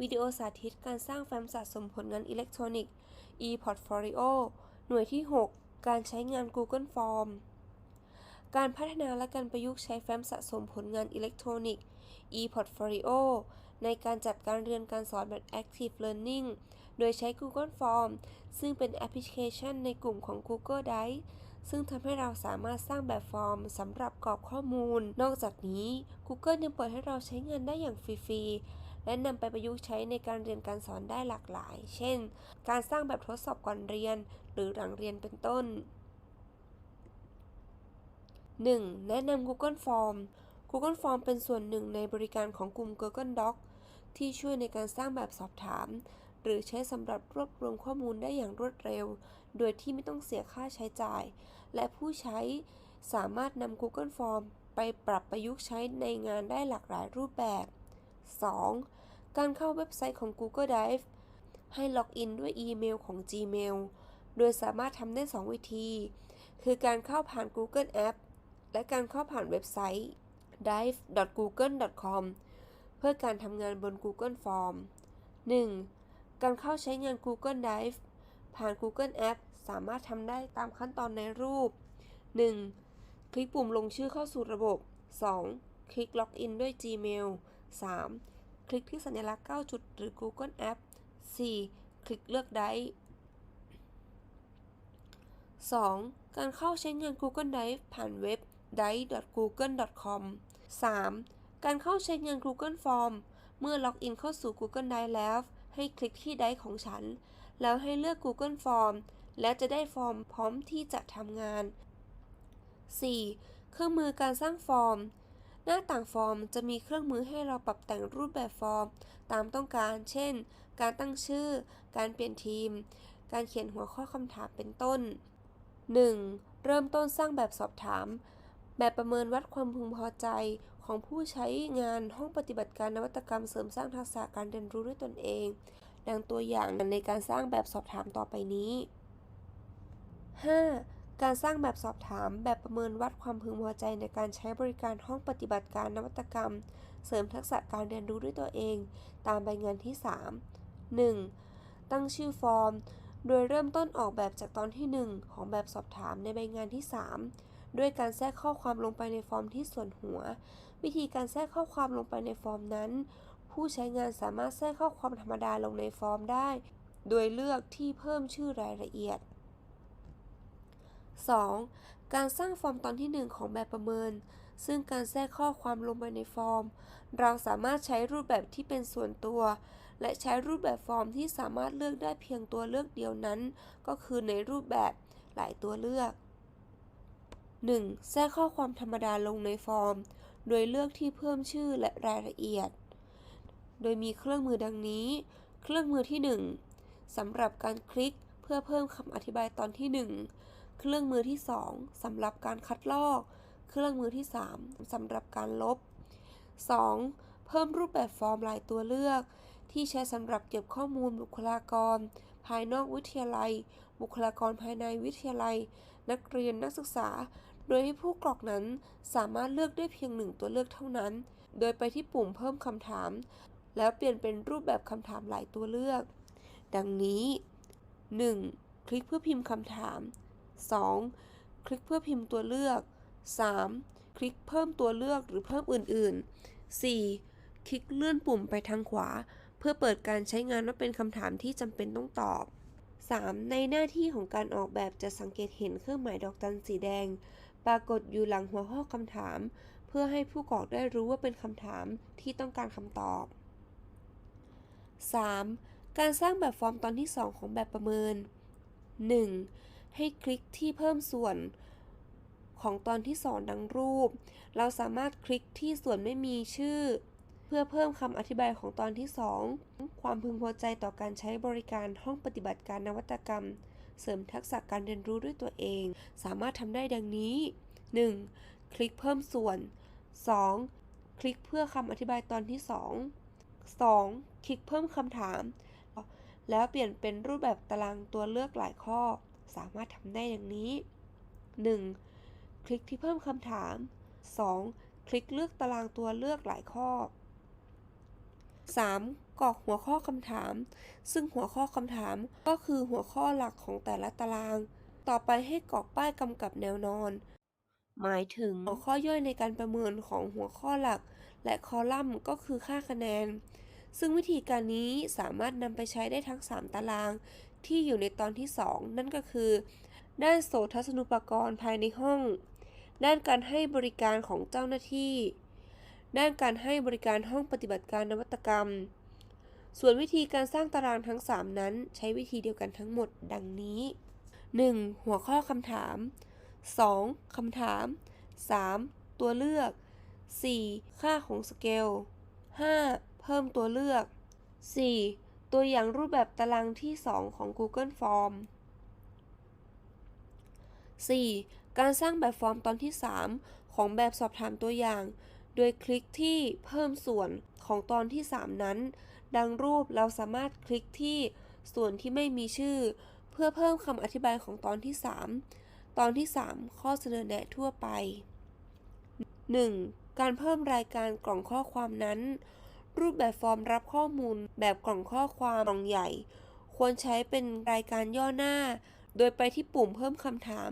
วิดีโอสาธิตการสร้างแฟ้มสะสมผลงานอิเล็กทรอนิกส์ e-portfolio หน่วยที่ 6 การใช้งาน Google Form การพัฒนาและการประยุกต์ใช้แฟ้มสะสมผลงานอิเล็กทรอนิกส์ e-portfolio ในการจัดการเรียนการสอนแบบ Active Learning โดยใช้ Google Form ซึ่งเป็นแอปพลิเคชันในกลุ่มของ Google Drive ซึ่งทำให้เราสามารถสร้างแบบฟอร์มสำหรับกรอกข้อมูล นอกจากนี้ Google ยังเปิดให้เราใช้งานได้อย่างฟรีๆ และนำไปประยุกต์ใช้ในการเรียนการสอนได้หลากหลาย เช่น การสร้างแบบทดสอบก่อนเรียน หรือหลังเรียนเป็นต้น 1. แนะนำ Google Form Google Form เป็นส่วนหนึ่งในบริการของกลุ่ม Google Docs ที่ช่วยในการสร้างแบบสอบถาม หรือใช้สำหรับรวบรวมข้อมูลได้อย่างรวดเร็ว โดยที่ไม่ต้องเสียค่าใช้จ่าย และผู้ใช้สามารถนำ Google Form ไปปรับประยุกต์ใช้ในงานได้หลากหลายรูปแบบ 2. การเข้าเว็บไซต์ของ Google Drive ให้ล็อกอินด้วยอีเมลของ Gmail โดยสามารถทำได้ 2 วิธี คือการเข้าผ่าน Google App และการเข้าผ่านเว็บไซต์ drive.google.com เพื่อการทำงานบน Google Form 1. การเข้าใช้งาน Google Drive ผ่าน Google App สามารถทำได้ตามขั้นตอนในรูป 1. คลิกปุ่มลงชื่อเข้าสู่ระบบ 2. คลิกล็อกอินด้วย Gmail 3. คลิกที่สัญลักษณ์ 9 จุดหรือ Google App 4. คลิกเลือกได้ 2. การเข้าใช้งาน Google Drive ผ่านเว็บ drive.google.com 3. การเข้าใช้งาน Google Form เมื่อล็อกอินเข้าสู่ Google Drive แล้ว ให้คลิกที่ Drive ของฉัน แล้วให้เลือก Google Form และจะได้ฟอร์มพร้อมที่จะทำงาน 4. เครื่องมือการสร้างฟอร์ม หน้าต่างฟอร์มจะมีเครื่องมือให้เราปรับแต่งรูปแบบฟอร์ม ตามต้องการ เช่น การตั้งชื่อ การเปลี่ยนทีม การเขียนหัวข้อคำถามเป็นต้น 1. เริ่มต้นสร้างแบบสอบถาม แบบประเมินวัดความพึงพอใจของผู้ใช้งานห้องปฏิบัติการนวัตกรรมเสริมสร้างทักษะการเรียนรู้ด้วยตนเอง ดังตัวอย่างในการสร้างแบบสอบถามต่อไปนี้ 5. การสร้างแบบสอบถาม แบบประเมินวัดความพึงพอใจในการใช้บริการห้องปฏิบัติการนวัตกรรม เสริมทักษะการเรียนรู้ด้วยตัวเอง ตามใบงานที่ 3 1. ตั้งชื่อฟอร์ม โดยเริ่มต้นออกแบบจากตอนที่ 1 ของแบบสอบถามในใบงานที่ 3 ด้วยการแทรกข้อความลงไปในฟอร์มที่ส่วนหัว วิธีการแทรกข้อความลงไปในฟอร์มนั้น ผู้ใช้งานสามารถแทรกข้อความธรรมดาลงในฟอร์มได้ โดยเลือกที่เพิ่มชื่อรายละเอียด 2. การสร้างฟอร์มตอนที่ 1 ของแบบประเมิน ซึ่งการแทรกข้อความลงไปในฟอร์ม เราสามารถใช้รูปแบบที่เป็นส่วนตัว และใช้รูปแบบฟอร์มที่สามารถเลือกได้เพียงตัวเลือกเดียวนั้น ก็คือในรูปแบบหลายตัวเลือก 1. แทรกข้อความธรรมดาลงในฟอร์ม โดยเลือกที่เพิ่มชื่อและรายละเอียด โดยมีเครื่องมือดังนี้ เครื่องมือที่ 1สำหรับการคลิกเพื่อเพิ่มคำอธิบายตอนที่ 1 เครื่องมือที่ 2สำหรับการคัดลอก เครื่องมือที่ 3สำหรับการลบ 2. เพิ่มรูปแบบฟอร์มลายตัวเลือก ที่ใช้สำหรับเก็บข้อมูลบุคลากร ภายนอกวิทยาลัย บุคลากรภายในวิทยาลัย นักเรียนนักศึกษา โดยให้ผู้กรอกนั้นสามารถเลือกได้เพียงหนึ่งตัวเลือกเท่านั้น โดยไปที่ปุ่มเพิ่มคำถาม แล้วเปลี่ยนเป็นรูปแบบคำถามหลายตัวเลือก ดังนี้ 1. คลิกเพื่อพิมพ์คำถาม 2. คลิกเพื่อพิมพ์ตัวเลือก 3. คลิกเพิ่มตัวเลือกหรือเพิ่มอื่น ๆ 4. คลิกเลื่อนปุ่มไปทางขวา เพื่อเปิดการใช้งานว่าเป็นคำถามที่จำเป็นต้องตอบ 3. ในหน้าที่ของการออกแบบจะสังเกตเห็นเครื่องหมายดอกจันสีแดง ปรากฏอยู่หลังหัวข้อคำถาม เพื่อให้ผู้กรอกได้รู้ว่าเป็นคำถามที่ต้องการคำตอบ 3. การสร้างแบบฟอร์มตอนที่ 2 ของแบบประเมิน 1. ให้คลิกที่เพิ่มส่วนของตอนที่2ดังรูป เราสามารถคลิกที่ส่วนไม่มีชื่อ เพื่อเพิ่มคำอธิบายของตอนที่ 2 ความพึงพอใจต่อการใช้บริการห้องปฏิบัติการนวัตกรรม เสริมทักษะการเรียนรู้ด้วยตัวเอง สามารถทำได้ดังนี้ 1. คลิกเพิ่มส่วน 2. คลิกเพื่อคำอธิบายตอนที่ 2 2. คลิกเพิ่มคำถาม แล้วเปลี่ยนเป็นรูปแบบตารางตัวเลือกหลายข้อ สามารถทำได้อย่างนี้ 1. คลิกที่เพิ่มคำถาม 2. คลิกเลือกตารางตัวเลือกหลายข้อ 3. กรอกหัวข้อคำถาม ซึ่งหัวข้อคำถามก็คือหัวข้อหลักของแต่ละตาราง ต่อไปให้กรอกป้ายกำกับแนวนอน หมายถึงหัวข้อย่อยในการประเมินของหัวข้อหลัก และคอลัมน์ก็คือค่าคะแนน ซึ่งวิธีการนี้สามารถนำไปใช้ได้ทั้ง 3 ตาราง ที่อยู่ในตอนที่ 2 นั่นก็คือ ด้านโสทัศนุปกรณ์ภายในห้อง ด้านการให้บริการของเจ้าหน้าที่ ด้านการให้บริการห้องปฏิบัติการนวัตกรรม ส่วนวิธีการสร้างตารางทั้ง 3 นั้น ใช้วิธีเดียวกันทั้งหมดดังนี้ 1. หัวข้อคำถาม 2. คำถาม 3. ตัวเลือก 4. ค่าของสเกล 5. เพิ่มตัวเลือก 4. ตัวอย่างรูปแบบตารางที่ 2 ของ Google Form 4. การสร้างแบบฟอร์มตอนที่ 3 ของแบบสอบถามตัวอย่าง โดยคลิกที่เพิ่มส่วนของตอนที่ 3 นั้น ดังรูปเราสามารถคลิกที่ส่วนที่ไม่มีชื่อ เพื่อเพิ่มคำอธิบายของตอนที่ 3 ตอนที่ 3 ข้อเสนอแนะทั่วไป 1. การเพิ่มรายการกล่องข้อความนั้น รูปแบบฟอร์มรับข้อมูล แบบกล่องข้อความกล่องใหญ่ ควรใช้เป็นรายการย่อหน้า โดยไปที่ปุ่มเพิ่มคำถาม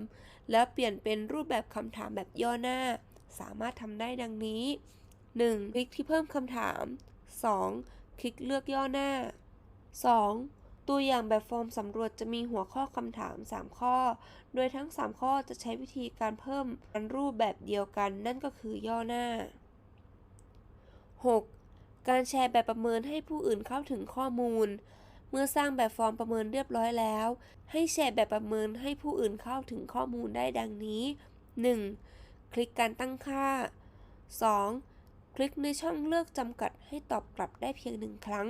แล้วเปลี่ยนเป็นรูปแบบคำถามแบบย่อหน้า สามารถทำได้ดังนี้ 1. คลิกที่เพิ่มคำถาม 2. คลิกเลือกย่อหน้า 2. ตัวอย่างแบบฟอร์มสำรวจจะมีหัวข้อคำถาม 3 ข้อ โดยทั้ง 3 ข้อจะใช้วิธีการเพิ่มรูปแบบเดียวกัน นั่นก็คือย่อหน้า 6. การแชร์แบบประเมินให้ผู้อื่นเข้าถึงข้อมูล เมื่อสร้างแบบฟอร์มประเมินเรียบร้อยแล้ว ให้แชร์แบบประเมินให้ผู้อื่นเข้าถึงข้อมูลได้ดังนี้ 1. คลิกการตั้งค่า 2. คลิกในช่องเลือกจำกัดให้ตอบกลับได้เพียงหนึ่งครั้ง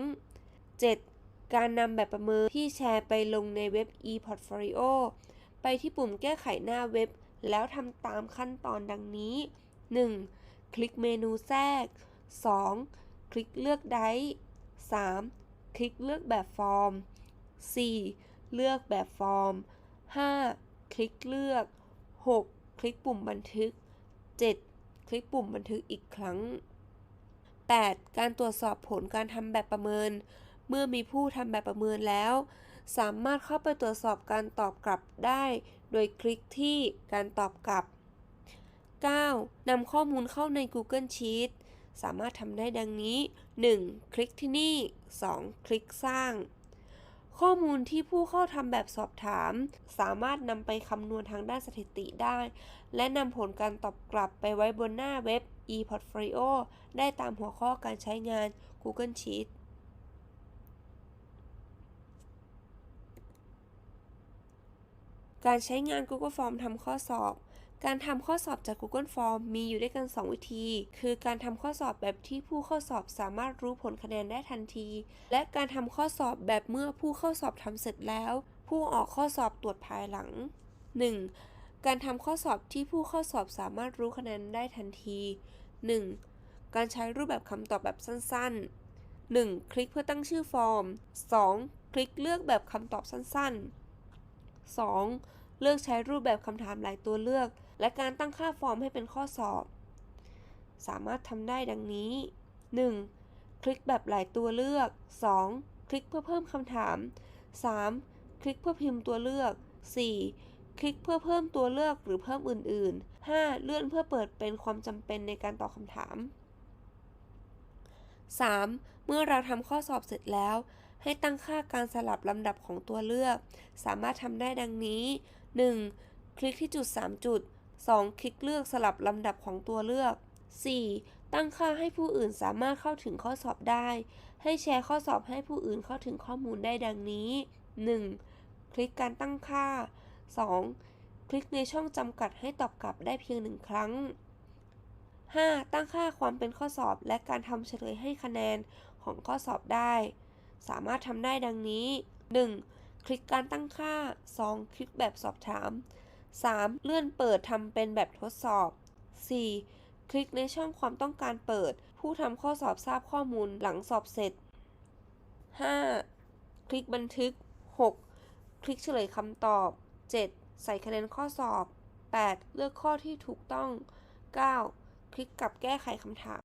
7. การนำแบบประเมินที่แชร์ไปลงในเว็บ e-portfolio ไปที่ปุ่มแก้ไขหน้าเว็บ แล้วทำตามขั้นตอนดังนี้ 1. คลิกเมนูแทรก 2. คลิกเลือกไดร์ 3. คลิกเลือกแบบฟอร์ม 4. เลือกแบบฟอร์ม 5. คลิกเลือก 6. คลิกปุ่มบันทึก 7. คลิกปุ่มบันทึกอีกครั้ง 8. การตรวจสอบผลการทำแบบประเมิน เมื่อมีผู้ทำแบบประเมินแล้ว สามารถเข้าไปตรวจสอบการตอบกลับได้ โดยคลิกที่การตอบกลับ 9. นำข้อมูลเข้าใน Google Sheets สามารถทำได้ดังนี้ 1. คลิกที่นี่ 2. คลิกสร้าง ข้อมูลที่ผู้เข้าทำแบบสอบถาม สามารถนำไปคำนวณทางด้านสถิติได้ และนำผลการตอบกลับไปไว้บนหน้าเว็บ e-portfolio ได้ตามหัวข้อการใช้งาน Google Sheets การใช้งาน Google Form ทำข้อสอบ การทำข้อสอบจาก Google Form มีอยู่ด้วยกัน 2 วิธี คือการทำข้อสอบแบบที่ผู้เข้าสอบสามารถรู้ผลคะแนนได้ทันที และการทำข้อสอบแบบเมื่อผู้เข้าสอบทำเสร็จแล้ว ผู้ออกข้อสอบตรวจภายหลัง 1. การทำข้อสอบที่ผู้เข้าสอบสามารถรู้คะแนนได้ทันที 1. การใช้รูปแบบคำตอบแบบสั้น ๆ 1. คลิกเพื่อตั้งชื่อฟอร์ม 2. คลิกเลือกแบบคำตอบสั้น ๆ 2. เลือกใช้รูปแบบคำถามหลายตัวเลือก และการตั้งค่าฟอร์มให้เป็นข้อสอบ สามารถทำได้ดังนี้ 1. คลิกแบบหลายตัวเลือก 2. คลิกเพื่อเพิ่มคำถาม 3. คลิกเพื่อพิมพ์ตัวเลือก 4. คลิกเพื่อเพิ่มตัวเลือกหรือเพิ่มอื่น ๆ 5. เลื่อนเพื่อเปิดเป็นความจำเป็นในการตอบคำถาม 3. เมื่อเราทำข้อสอบเสร็จแล้ว ให้ตั้งค่าการสลับลำดับของตัวเลือก สามารถทำได้ดังนี้ 1. คลิกที่จุด 3 จุด 2. คลิกเลือกสลับลำดับของตัวเลือก 4. ตั้งค่าให้ผู้อื่นสามารถเข้าถึงข้อสอบได้ ให้แชร์ข้อสอบให้ผู้อื่นเข้าถึงข้อมูลได้ดังนี้ 1. คลิกการตั้งค่า 2. คลิกในช่องจำกัดให้ตอบกลับได้เพียงหนึ่งครั้ง 5. ตั้งค่าความเป็นข้อสอบและการทำเฉลยให้คะแนนของข้อสอบได้ สามารถทำได้ดังนี้ 1. คลิกการตั้งค่า 2. คลิกแบบสอบถาม 3. เลื่อนเปิดทำเป็นแบบทดสอบ 4. คลิกในช่องความต้องการเปิด ผู้ทำข้อสอบทราบข้อมูลหลังสอบเสร็จ 5. คลิกบันทึก 6. คลิกเฉลยคำตอบ 7. ใส่คะแนนข้อสอบ 8. เลือกข้อที่ถูกต้อง 9. คลิกกับแก้ไขคำถาม